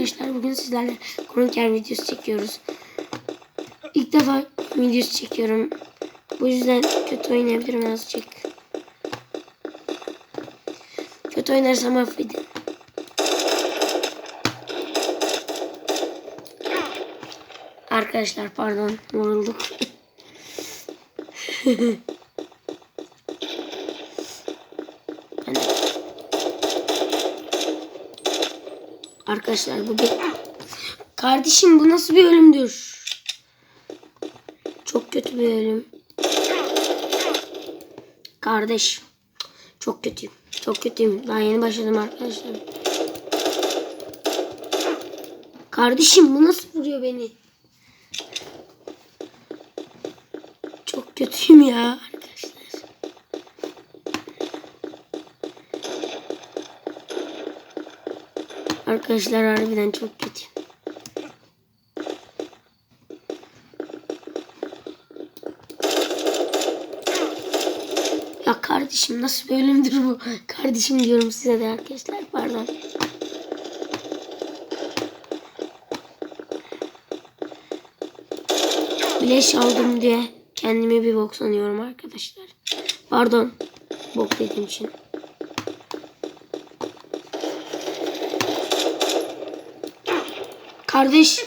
arkadaşlar bugün sizlerle Kronker videosu çekiyoruz. İlk defa videosu çekiyorum. Bu yüzden kötü oynayabilirim azıcık. Kötü oynarsam affedin. Arkadaşlar pardon vurulduk. Ben Arkadaşlar bu bir... Kardeşim bu nasıl bir ölümdür? Çok kötü bir ölüm. Kardeş. Çok kötüyüm. Çok kötüyüm. Daha yeni başladım arkadaşlar. Kardeşim bu nasıl vuruyor beni? Çok kötüyüm ya arkadaşlar. Harbiden çok kötü. Ya kardeşim nasıl bir ölümdür bu? Kardeşim diyorum size de arkadaşlar pardon. Bileş aldım diye kendimi bir bok sanıyorum arkadaşlar. Pardon. Bok dediğim için. Kardeş